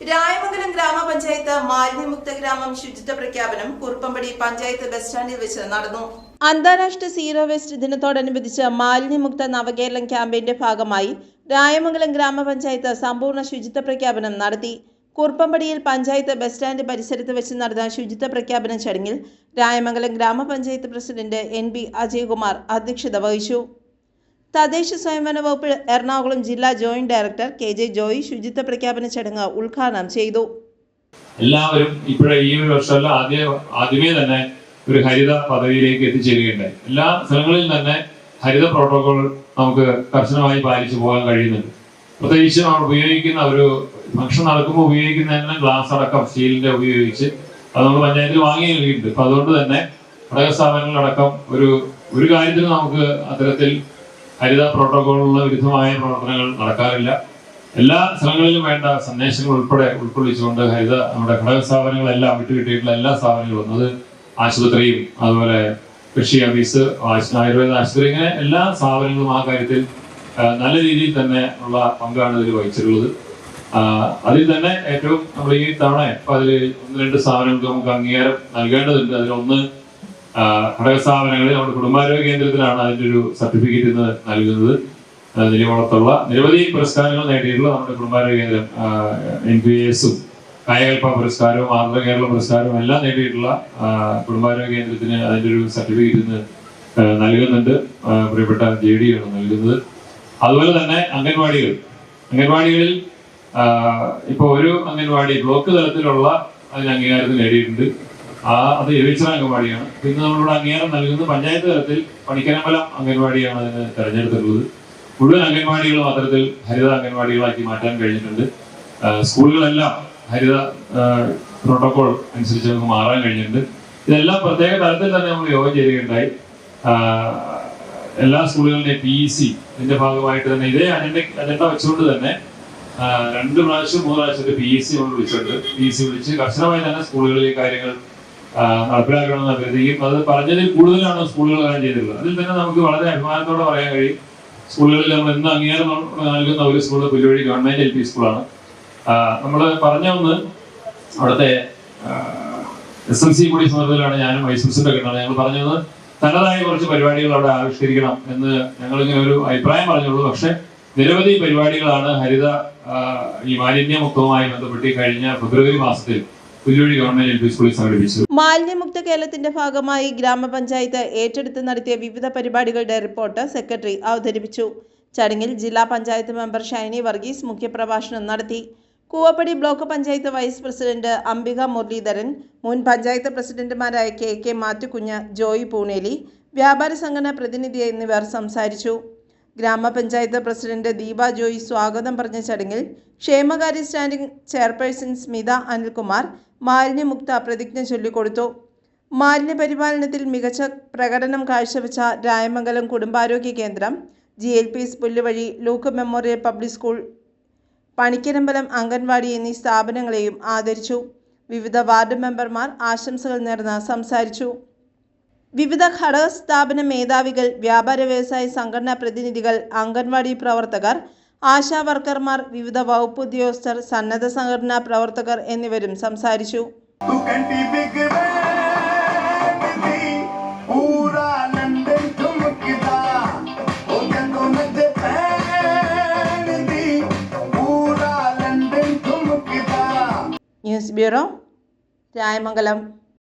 രായമംഗലം ഗ്രാമപഞ്ചായത്ത് മാലിന്യമുക്ത ഗ്രാമം ശുചിത്വ പ്രഖ്യാപനം കുറുപ്പമ്പടി പഞ്ചായത്ത് ബസ് സ്റ്റാൻഡിൽ വെച്ച് നടന്നു. അന്താരാഷ്ട്ര സീറോ വേസ്റ്റ് ദിനത്തോടനുബന്ധിച്ച് മാലിന്യമുക്ത നവകേരളം ക്യാമ്പയിന്റെ ഭാഗമായി രായമംഗലം ഗ്രാമപഞ്ചായത്ത് സമ്പൂർണ ശുചിത്വ പ്രഖ്യാപനം നടത്തി. കുറുപ്പമ്പടിയിൽ പഞ്ചായത്ത് ബസ് സ്റ്റാൻഡ് പരിസരത്ത് വെച്ച് നടന്ന ശുചിത്വ പ്രഖ്യാപന ചടങ്ങിൽ രായമംഗലം ഗ്രാമപഞ്ചായത്ത് പ്രസിഡന്റ് എൻ ബി അജയ്കുമാർ അധ്യക്ഷത വഹിച്ചു. തദ്ദേശ സ്വയംഭരണ വകുപ്പ് എറണാകുളം ജില്ലാ joint director K J Joy ശുചിത്വ പ്രഖ്യാപന ചടങ്ങ് ഉദ്ഘാടനം ചെയ്തു. എല്ലാവരും ഇപ്പോഴേ ഈ വർഷമല്ല ആദ്യ ആദ്യമേ തന്നെ ഒരു ഹരിത പദവിയിലേക്ക് എത്തിച്ചേരുകയുണ്ടായി. എല്ലാ സ്ഥലങ്ങളിലും തന്നെ ഹരിത പ്രോട്ടോകോൾ നമുക്ക് കർശനമായി പാലിച്ചു പോകാൻ കഴിയുന്നുണ്ട്. പ്രത്യേകിച്ച് നമ്മൾ ഉപയോഗിക്കുന്ന ഒരു ഫംഗ്ഷൻ നടക്കുമ്പോൾ ഉപയോഗിക്കുന്ന തന്നെ ഗ്ലാസ് അടക്കം സ്റ്റീലിന്റെ ഉപയോഗിച്ച് അത് നമ്മൾ പഞ്ചായത്തിൽ വാങ്ങി നൽകിയിട്ടുണ്ട്. അപ്പൊ അതുകൊണ്ട് തന്നെ ഘടക സ്ഥാപനങ്ങളടക്കം ഒരു ഒരു കാര്യത്തിൽ നമുക്ക് അത്തരത്തിൽ ഹരിത പ്രോട്ടോകോളിനുള്ള വിരുദ്ധമായ പ്രവർത്തനങ്ങൾ നടക്കാറില്ല. എല്ലാ സ്ഥലങ്ങളിലും വേണ്ട സന്ദേശങ്ങൾ ഉൾപ്പെടെ ഉൾക്കൊള്ളിച്ചുകൊണ്ട് ഹരിത നമ്മുടെ ഘടക സ്ഥാപനങ്ങളെല്ലാം വിട്ടുകിട്ടിയിട്ടുള്ള എല്ലാ സ്ഥാപനങ്ങളും അത് ആശുപത്രിയും അതുപോലെ കൃഷി ഓഫീസ് ആയുർവേദ ആശുപത്രി ഇങ്ങനെ എല്ലാ സ്ഥാപനങ്ങളും ആ കാര്യത്തിൽ നല്ല രീതിയിൽ തന്നെ ഉള്ള പങ്കാണ് ഇതിൽ വഹിച്ചിട്ടുള്ളത്. അതിൽ തന്നെ ഏറ്റവും നമ്മൾ ഈ തവണ ഇപ്പൊ അതിൽ ഒന്ന് രണ്ട് സ്ഥാപനങ്ങൾക്ക് നമുക്ക് അംഗീകാരം നൽകേണ്ടതുണ്ട്. അതിലൊന്ന് ഘടക സ്ഥാപനങ്ങളിൽ നമ്മുടെ കുടുംബാരോഗ്യ കേന്ദ്രത്തിലാണ് അതിന്റെ ഒരു സർട്ടിഫിക്കറ്റ് ഇന്ന് നൽകുന്നത്. ആ, നിലവളത്തുള്ള നിരവധി പുരസ്കാരങ്ങൾ നേടിയിട്ടുള്ള നമ്മുടെ കുടുംബാരോഗ്യ കേന്ദ്രം എൻ പി എസും കായകൽപ്പ പുരസ്കാരവും ആന്ധ്ര കേരള പുരസ്കാരവും എല്ലാം നേടിയിട്ടുള്ള കുടുംബാരോഗ്യ കേന്ദ്രത്തിന് അതിന്റെ ഒരു സർട്ടിഫിക്കറ്റ് ഇന്ന് നൽകുന്നുണ്ട്. പ്രിയപ്പെട്ട ജെ ആണ് നൽകുന്നത്. അതുപോലെ തന്നെ അംഗൻവാടികൾ. അംഗൻവാടികളിൽ ഇപ്പോൾ ഇപ്പൊ ഒരു അംഗൻവാടി ബ്ലോക്ക് തലത്തിലുള്ള അതിന് അംഗീകാരത്തിന് നേടിയിട്ടുണ്ട്. ആ അത് എഴുച്ചിറ അംഗൻവാടിയാണ്. പിന്നെ നമ്മളിവിടെ അംഗീകാരം നൽകുന്നത് പഞ്ചായത്ത് തലത്തിൽ പണിക്കരമ്പലം അംഗൻവാടിയാണ് അതിന് തെരഞ്ഞെടുത്തിട്ടുള്ളത്. മുഴുവൻ അംഗൻവാടികളും അത്തരത്തിൽ ഹരിത അംഗൻവാടികളാക്കി മാറ്റാൻ കഴിഞ്ഞിട്ടുണ്ട്. സ്കൂളുകളെല്ലാം ഹരിത പ്രോട്ടോകോൾ അനുസരിച്ച് നമുക്ക് മാറാൻ കഴിഞ്ഞിട്ടുണ്ട്. ഇതെല്ലാം പ്രത്യേക തലത്തിൽ തന്നെ നമ്മൾ യോഗം ചെയ്യുകയുണ്ടായി എല്ലാ സ്കൂളുകളുടെയും പി ഇ സി ഇതിന്റെ ഭാഗമായിട്ട് തന്നെ ഇതേ അജണ്ട അജണ്ട വെച്ചുകൊണ്ട് തന്നെ രണ്ട് പ്രാവശ്യം മൂന്ന് പ്രാവശ്യം പി എസ് സി നമ്മൾ വിളിച്ചിട്ടുണ്ട്. പി എസ് സി വിളിച്ച് കർശനമായി തന്നെ സ്കൂളുകളിലെ കാര്യങ്ങൾ നടപ്പിലാക്കണമെന്ന് അഭ്യർത്ഥിക്കും അത് പറഞ്ഞതിൽ കൂടുതലാണ് സ്കൂളുകൾ കാര്യം ചെയ്തിട്ടുള്ളത്. അതിൽ തന്നെ നമുക്ക് വളരെ അഭിമാനത്തോടെ പറയാൻ കഴിയും. സ്കൂളുകളിൽ നമ്മൾ ഇന്ന് അംഗീകാരം നൽകുന്ന ഒരു school Pulluvazhi government L P സ്കൂളാണ്. നമ്മൾ പറഞ്ഞ ഒന്ന് അവിടുത്തെ എസ് എൽ സി കൂടി സന്ദർഭത്തിലാണ് ഞാനും വൈസ് പ്രസിഡന്റ് ഒക്കെ ഞങ്ങൾ പറഞ്ഞത് തനതായ കുറച്ച് പരിപാടികൾ അവിടെ ആവിഷ്കരിക്കണം എന്ന് ഞങ്ങൾ ഇങ്ങനെ ഒരു അഭിപ്രായം പറഞ്ഞുള്ളൂ. പക്ഷെ നിരവധി പരിപാടികളാണ് ഹരിത ഈ മാലിന്യമുക്തവുമായി ബന്ധപ്പെട്ട് കഴിഞ്ഞ ഫെബ്രുവരി മാസത്തിൽ മാലിന്യമുക്ത കേരളത്തിന്റെ ഭാഗമായി ഗ്രാമപഞ്ചായത്ത് ഏറ്റെടുത്ത് നടത്തിയ വിവിധ പരിപാടികളുടെ റിപ്പോർട്ട് സെക്രട്ടറി അവതരിപ്പിച്ചു. ചടങ്ങിൽ ജില്ലാ പഞ്ചായത്ത് മെമ്പർ ഷൈനി വർഗീസ് മുഖ്യപ്രഭാഷണം നടത്തി. Koovappady block panchayat vice president Ambika Muralidharan മുൻ പഞ്ചായത്ത് പ്രസിഡന്റുമാരായ കെ കെ മാറ്റുകുഞ്ഞ് ജോയി പൂണേലി വ്യാപാര സംഘടന പ്രതിനിധി എന്നിവർ സംസാരിച്ചു. ഗ്രാമപഞ്ചായത്ത് പ്രസിഡന്റ് ദീപ ജോയി സ്വാഗതം പറഞ്ഞ ചടങ്ങിൽ ക്ഷേമകാര്യ സ്റ്റാൻഡിംഗ് ചെയർപേഴ്സൺ സ്മിത അനിൽകുമാർ മാലിന്യമുക്ത പ്രതിജ്ഞ ചൊല്ലിക്കൊടുത്തു. മാലിന്യ പരിപാലനത്തിൽ മികച്ച പ്രകടനം കാഴ്ചവെച്ച രായമംഗലം കുടുംബാരോഗ്യ കേന്ദ്രം G L P S Pulluvazhi Luke memorial public school Panikkarambalam anganwadi എന്നീ സ്ഥാപനങ്ങളെയും ആദരിച്ചു. വിവിധ വാർഡ് മെമ്പർമാർ ആശംസകൾ നേർന്ന് സംസാരിച്ചു. വിവിധ ഘടക സ്ഥാപന മേധാവികൾ വ്യാപാര വ്യവസായ സംഘടനാ പ്രതിനിധികൾ അംഗൻവാടി പ്രവർത്തകർ ആശാ വർക്കർമാർ വിവിധ വകുപ്പ് ഉദ്യോഗസ്ഥർ സന്നദ്ധ സംഘടനാ പ്രവർത്തകർ എന്നിവരും സംസാരിച്ചു. News bureau Rayamangalam.